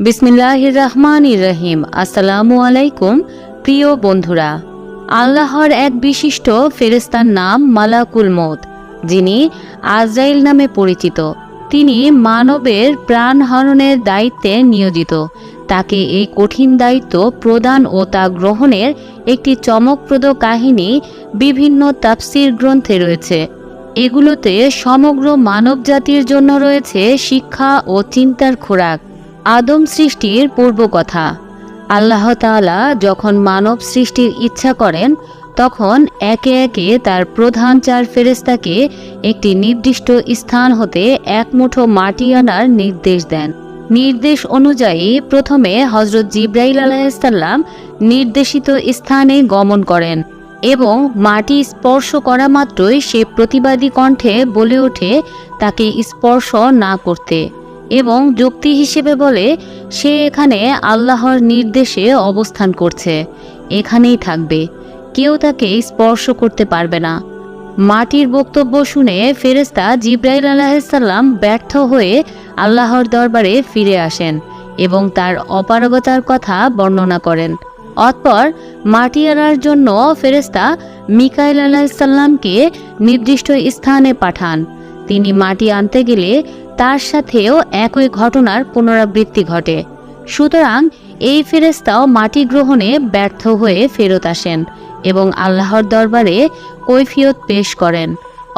বিসমিল্লাহ রহমান রহিম। আসসালামু আলাইকুম প্রিয় বন্ধুরা। আল্লাহর এক বিশিষ্ট ফেরেস্তার নাম মালাকুল মত যিনি আজরাইল নামে পরিচিত। তিনি মানবের প্রাণ হরণের দায়িত্বে নিয়োজিত। তাকে এই কঠিন দায়িত্ব প্রদান ও তা গ্রহণের একটি চমকপ্রদ কাহিনী বিভিন্ন তাফসির গ্রন্থে রয়েছে। এগুলোতে সমগ্র মানব জাতির জন্য রয়েছে শিক্ষা ও চিন্তার খোরাক। আদম সৃষ্টির পূর্বকথা আল্লাহ তাআলা যখন মানব সৃষ্টির ইচ্ছা করেন, তখন একে একে তার প্রধান চার ফেরেস্তাকে একটি নির্দিষ্ট স্থান হতে এক মুঠো মাটি আনার নির্দেশ দেন। নির্দেশ অনুযায়ী প্রথমে হজরত জিব্রাইল আলাইসাল্লাম নির্দেশিত স্থানে গমন করেন এবং মাটি স্পর্শ করা মাত্রই সে প্রতিবাদী কণ্ঠে বলে ওঠে, তাকে স্পর্শ না করতে। এবং যুক্তি হিসেবে বলে, সে এখানে আল্লাহর নির্দেশে অবস্থান করছে, এখানেই থাকবে। কেউ তাকে স্পর্শ করতে পারবে না। মাটির বক্তব্য শুনে ফেরেস্তা জিব্রাইল আলাহিসাল্লাম ব্যর্থ হয়ে আল্লাহর দরবারে ফিরে আসেন এবং তার অপারগতার কথা বর্ণনা করেন। অতপর মাটি আনার জন্য ফেরেস্তা মিকাইল আলাহিসাল্লামকে নির্দিষ্ট স্থানে পাঠান। তিনি মাটি আনতে গেলে তার সাথেও একই ঘটনার পুনরাবৃত্তি ঘটে। সুতরাং এই ফেরেস্তাও মাটি গ্রহণে ব্যর্থ হয়ে ফেরত আসেন এবং আল্লাহর দরবারে কৈফিয়ত পেশ করেন।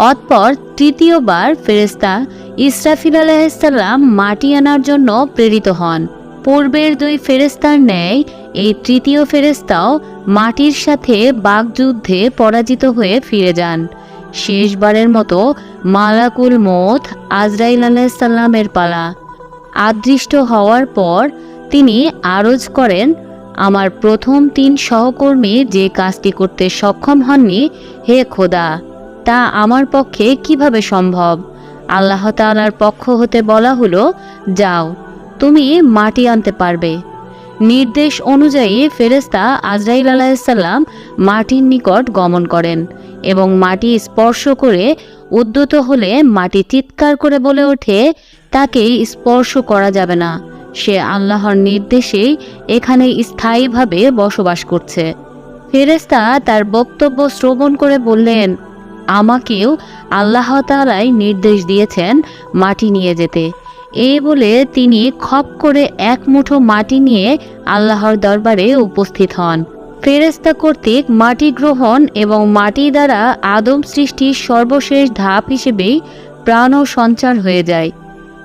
অতপর তৃতীয়বার ফেরেস্তা ইসরাফিল আলাইসাল্লাম মাটি আনার জন্য প্রেরিত হন। পূর্বের দুই ফেরেস্তার ন্যায় এই তৃতীয় ফেরেস্তাও মাটির সাথে বাগযুদ্ধে পরাজিত হয়ে ফিরে যান। শেষবারের মতো মালাকুল মত আজরাইল আলাইসাল্লামের পালা। আদৃষ্ট হওয়ার পর তিনি আরজ করেন, আমার প্রথম তিন সহকর্মী যে কাজটি করতে সক্ষম হননি, হে খোদা, তা আমার পক্ষে কীভাবে সম্ভব? আল্লাহ তাআলার পক্ষ হতে বলা হলো, যাও, তুমি মাটি আনতে পারবে। নির্দেশ অনুযায়ী ফেরেস্তা আজরাইল আলাইসাল্লাম মাটির নিকট গমন করেন এবং মাটি স্পর্শ করে উদ্যত হলে মাটি চিৎকার করে বলে ওঠে তাকে স্পর্শ করা যাবে না। সে আল্লাহর নির্দেশেই এখানে স্থায়ীভাবে বসবাস করছে। ফেরেস্তা তার বক্তব্য শ্রবণ করে বললেন, আমাকেও আল্লাহ নির্দেশ দিয়েছেন মাটি নিয়ে যেতে। এই বলে তিনি খপ করে এক মুঠো মাটি নিয়ে আল্লাহর দরবারে উপস্থিত হন। ফেরেস্তা কর্তৃক মাটি গ্রহণ এবং মাটি দ্বারা আদম সৃষ্টির সর্বশেষ ধাপ হিসেবেই প্রাণ ও সঞ্চার হয়ে যায়।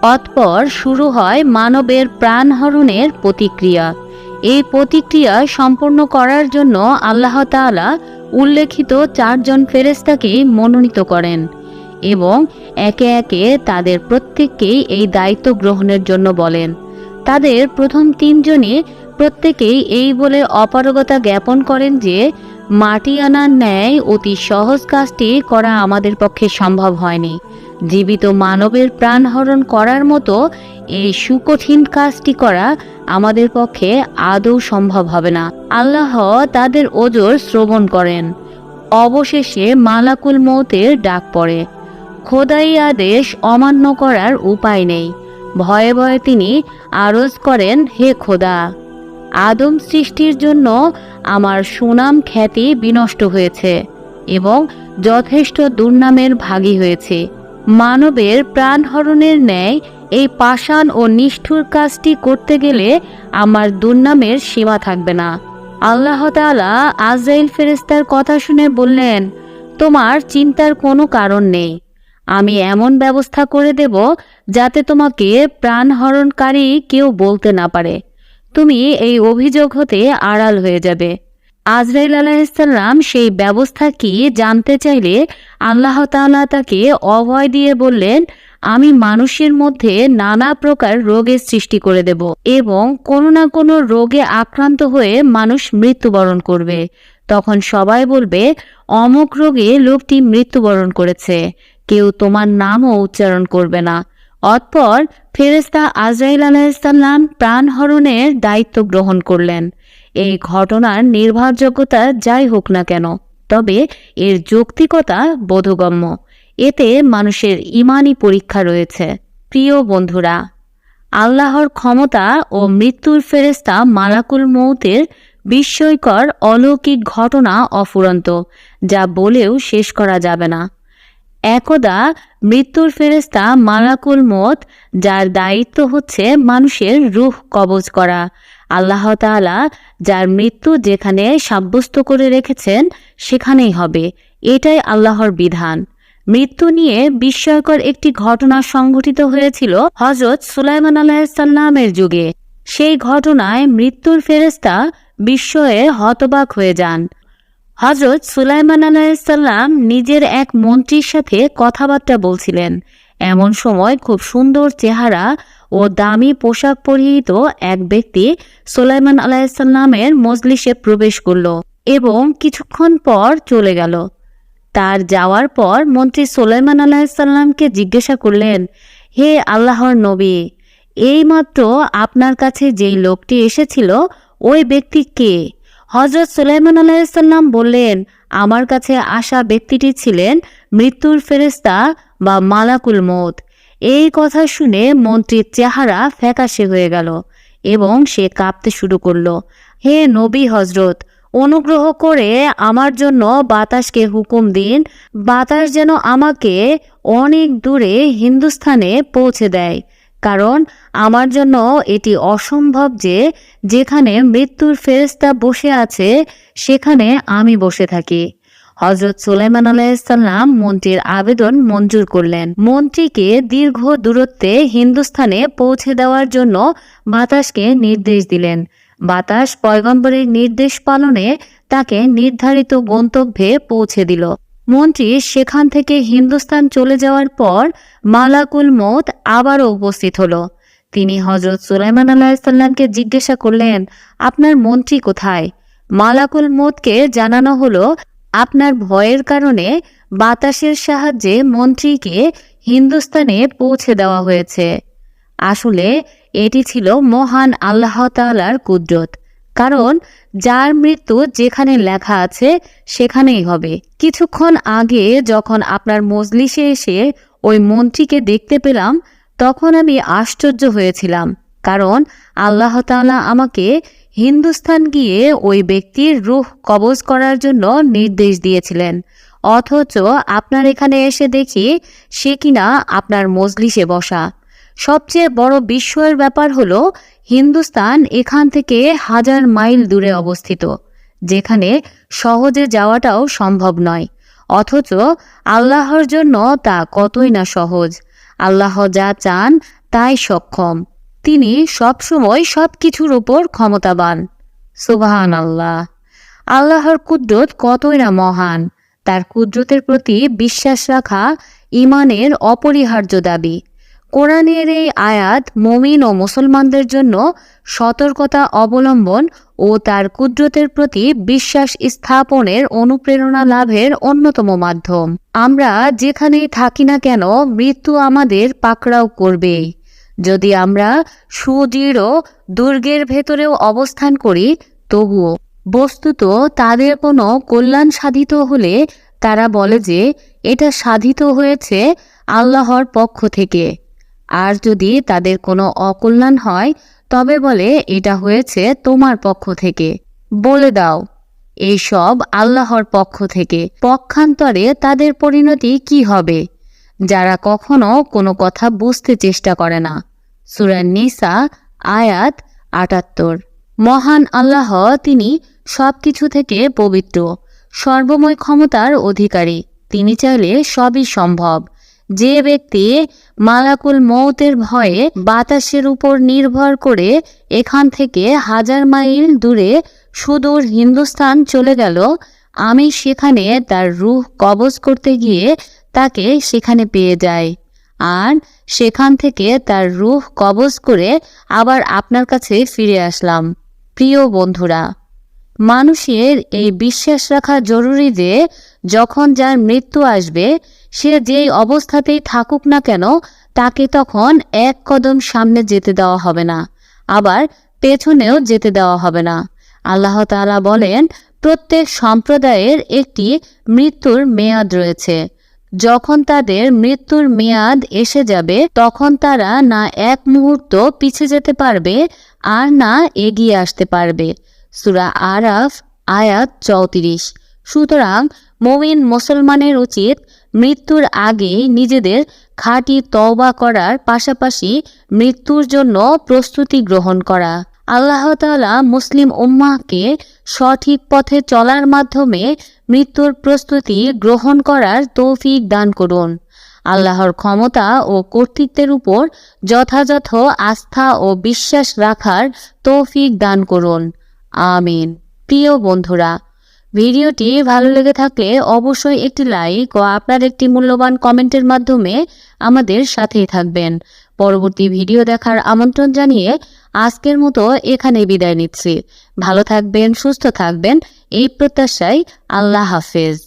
অতপর শুরু হয় মানবের প্রাণহরণের প্রতিক্রিয়া। এই প্রতিক্রিয়া সম্পন্ন করার জন্য আল্লাহ তাআলা উল্লেখিত চারজন ফেরেস্তাকে মনোনীত করেন। এবং একে একে তাদের প্রত্যেককেই এই দায়িত্ব গ্রহণের জন্য বলেন। তাদের প্রথম তিনজনই প্রত্যেকেই এই বলে অপারগতা জ্ঞাপন করেন যে, মাটি আনার ন্যায় অতি সহজ কাজটি করা আমাদের পক্ষে সম্ভব হয়নি। জীবিত মানবের প্রাণহরণ করার মতো এই সুকঠিন কাজটি করা আমাদের পক্ষে আদৌ সম্ভব হবে না। আল্লাহ তাদের ওজোর শ্রবণ করেন। অবশেষে মালাকুল মৌতের ডাক পড়ে। খোদাই আদেশ অমান্য করার উপায় নেই। ভয়ে ভয়ে তিনি আরজ করেন, হে খোদা, আদম সৃষ্টির জন্য আমার সুনাম খ্যাতি বিনষ্ট হয়েছে এবং যথেষ্ট দুর্নামের ভাগী হয়েছে। মানবের প্রাণহরণের ন্যায় এই পাষাণ ও নিষ্ঠুর কাজটি করতে গেলে আমার দুর্নামের সীমা থাকবে না। আল্লাহ তাআলা আজরাইল ফেরেস্তার কথা শুনে বললেন, তোমার চিন্তার কোনো কারণ নেই। আমি এমন ব্যবস্থা করে দেব যাতে তোমাকে প্রাণহরণকারী কেউ বলতে না পারে। তুমি এই অভিযোগ হতে আড়াল হয়ে যাবে। আজরাইল আলাইসাল্লাম সেই ব্যবস্থা কি জানতে চাইলে আল্লাহ তাআলা তাকে অভয় দিয়ে বললেন, আমি মানুষের মধ্যে নানা প্রকার রোগের সৃষ্টি করে দেব এবং কোনো না কোনো রোগে আক্রান্ত হয়ে মানুষ মৃত্যুবরণ করবে। তখন সবাই বলবে, অমুক রোগে লোকটি মৃত্যুবরণ করেছে। কেউ তোমার নামও উচ্চারণ করবে না। অতপর ফেরেস্তা আজরাইল আলাইসাল্লাম প্রাণহরণের দায়িত্ব গ্রহণ করলেন। এই ঘটনার নির্ভরযোগ্যতা যাই হোক না কেন, তবে এর যৌক্তিকতা বোধগম্য। এতে মানুষের ইমানি পরীক্ষা রয়েছে। প্রিয় বন্ধুরা, আল্লাহর ক্ষমতা ও মৃত্যুর ফেরেস্তা মালাকুল মৌতের বিস্ময়কর অলৌকিক ঘটনা অফুরন্ত, যা বলেও শেষ করা যাবে না। একদা মৃত্যুর ফেরেস্তা মালাকুল মত যার দায়িত্ব হচ্ছে মানুষের রুহ কবজ করা। আল্লাহ তাআলা যার মৃত্যু যেখানে সাব্যস্ত করে রেখেছেন, সেখানেই হবে। এটাই আল্লাহর বিধান। মৃত্যু নিয়ে বিস্ময়কর একটি ঘটনা সংঘটিত হয়েছিল হজরত সুলাইমান আলাহিসাল্লামের যুগে। সেই ঘটনায় মৃত্যুর ফেরেস্তা বিস্ময়ে হতবাক হয়ে যান। হজরত সুলাইমান আলাহিসাল্লাম নিজের এক মন্ত্রীর সাথে কথাবার্তা বলছিলেন। এমন সময় খুব সুন্দর চেহারা ও দামি পোশাক পরিহিত এক ব্যক্তি সুলাইমান আলাহিসাল্লামের মজলিসে প্রবেশ করল এবং কিছুক্ষণ পর চলে গেল। তার যাওয়ার পর মন্ত্রী সুলাইমান আলাহিসাল্লামকে জিজ্ঞাসা করলেন, হে আল্লাহর নবী, এইমাত্র আপনার কাছে যেই লোকটি এসেছিল, ওই ব্যক্তি কে? হজরত সুলাইমান আলাইসাল্লাম বললেন, আমার কাছে আসা ব্যক্তিটি ছিলেন মৃত্যুর ফেরেস্তা বা মালাকুল মত এই কথা শুনে মন্ত্রীর চেহারা ফ্যাকাশে হয়ে গেল এবং সে কাঁপতে শুরু করল। হে নবী হজরত অনুগ্রহ করে আমার জন্য বাতাসকে হুকুম দিন। বাতাস যেন আমাকে অনেক দূরে হিন্দুস্থানে পৌঁছে দেয়। কারণ আমার জন্য এটি অসম্ভব যে যেখানে মৃত্যুর ফেরেস্তা বসে আছে, সেখানে আমি বসে থাকি। হজরত সুলাইমান আলাইসাল্লাম মন্ত্রীর আবেদন মঞ্জুর করলেন। মন্ত্রীকে দীর্ঘ দূরত্বে হিন্দুস্থানে পৌঁছে দেওয়ার জন্য বাতাসকে নির্দেশ দিলেন। বাতাস পয়গম্বরের নির্দেশ পালনে তাকে নির্ধারিত গন্তব্যে পৌঁছে দিল। মন্ত্রী সেখান থেকে হিন্দুস্তান চলে যাওয়ার পর মালাকুল মত আবারও উপস্থিত হলো। তিনি হজরত সুলাইমান আলাহিসাল্লামকে জিজ্ঞাসা করলেন, আপনার মন্ত্রী কোথায়? মালাকুল মতকে জানানো হলো, আপনার ভয়ের কারণে বাতাসের সাহায্যে মন্ত্রীকে হিন্দুস্তানে পৌঁছে দেওয়া হয়েছে। আসলে এটি ছিল মহান আল্লাহ তাআলার কুদরত। কারণ যার মৃত্যু যেখানে লেখা আছে সেখানেই হবে। কিছুক্ষণ আগে যখন আপনার মজলিসে এসে ওই মন্ত্রীকে দেখতে পেলাম, তখন আমি আশ্চর্য হয়েছিলাম, কারণ আল্লাহ তাআলা আমাকে হিন্দুস্তান গিয়ে ওই ব্যক্তির রূহ কবজ করার জন্য নির্দেশ দিয়েছিলেন। অথচ আপনার এখানে এসে দেখি সে কিনা আপনার মজলিসে বসা। সবচেয়ে বড় বিস্ময়ের ব্যাপার হলো হিন্দুস্তান এখান থেকে হাজার মাইল দূরে অবস্থিত, যেখানে সহজে যাওয়াটাও সম্ভব নয়। অথচ আল্লাহর জন্য তা কতই না সহজ। আল্লাহ যা চান, তাই সক্ষম। তিনি সবসময় সব কিছুর উপর ক্ষমতাবান। সুবাহান আল্লাহ আল্লাহর কুদরত কতই না মহান। তার কুদরতের প্রতি বিশ্বাস রাখা ইমানের অপরিহার্য দাবি। কোরআনের এই আয়াত মমিন ও মুসলমানদের জন্য সতর্কতা অবলম্বন ও তার কুদরতের প্রতি বিশ্বাস স্থাপনের অনুপ্রেরণা লাভের অন্যতম মাধ্যম। আমরা যেখানেই থাকি না কেন, মৃত্যু আমাদের পাকড়াও করবে। যদি আমরা সুদৃঢ় দুর্গের ভেতরেও অবস্থান করি, তবুও। বস্তুত তাদের কোনো কল্যাণ সাধিত হলে তারা বলে যে, এটা সাধিত হয়েছে আল্লাহর পক্ষ থেকে। আর যদি তাদের কোনো অকল্যাণ হয়, তবে বলে, এটা হয়েছে তোমার পক্ষ থেকে। বলে দাও এইসব আল্লাহর পক্ষ থেকে। পক্ষান্তরে তাদের পরিণতি কি হবে? যারা কখনো কোনো কথা বুঝতে চেষ্টা করে না। সুরান নিসা, আয়াত আটাত্তর। মহান আল্লাহ, তিনি সব কিছু থেকে পবিত্র, সর্বময় ক্ষমতার অধিকারী। তিনি চাইলে সবই সম্ভব। যে ব্যক্তি মালাকুল মৌতের ভয়ে বাতাসের উপর নির্ভর করে এখান থেকে হাজার মাইল দূরে সুদূর হিন্দুস্তান চলে গেল, আমি সেখানে তার রুহ কবজ করতে গিয়ে তাকে সেখানে পেয়ে যাই। আর সেখান থেকে তার রুহ কবজ করে আবার আপনার কাছে ফিরে আসলাম। প্রিয় বন্ধুরা, মানুষের এই বিশ্বাস রাখা জরুরি যে যখন যার মৃত্যু আসবে, সে যেই অবস্থাতেই থাকুক না কেন, তাকে তখন এক কদম সামনে যেতে দেওয়া হবে না, আবার পেছনেও যেতে দেওয়া হবে না। আল্লাহ তাআলা বলেন, প্রত্যেক সম্প্রদায়ের একটি মৃত্যুর মেয়াদ রয়েছে। যখন তাদের মৃত্যুর মেয়াদ এসে যাবে, তখন তারা না এক মুহূর্ত পিছে যেতে পারবে, আর না এগিয়ে আসতে পারবে। সুরা আরাফ, আয়াত চৌত্রিশ। সুতরাং মমিন মুসলমানের উচিত মৃত্যুর আগে নিজেদের খাঁটি তওবা করার পাশাপাশি মৃত্যুর জন্য প্রস্তুতি গ্রহণ করা। আল্লাহ তাআলা মুসলিম উম্মাহকে সঠিক পথে চলার মাধ্যমে মৃত্যুর প্রস্তুতি গ্রহণ করার তৌফিক দান করুন। আল্লাহর ক্ষমতা ও কর্তৃত্বের উপর যথাযথ আস্থা ও বিশ্বাস রাখার তৌফিক দান করুন। আমিন। প্রিয় বন্ধুরা ভিডিওটি ভালো লেগে থাকলে অবশ্যই একটি লাইক ও আপনার একটি মূল্যবান কমেন্টের মাধ্যমে আমাদের সাথেই থাকবেন। পরবর্তী ভিডিও দেখার আমন্ত্রণ জানিয়ে আজকের মতো এখানে বিদায় নিচ্ছি। ভালো থাকবেন, সুস্থ থাকবেন, এই প্রত্যাশায় আল্লাহ হাফেজ।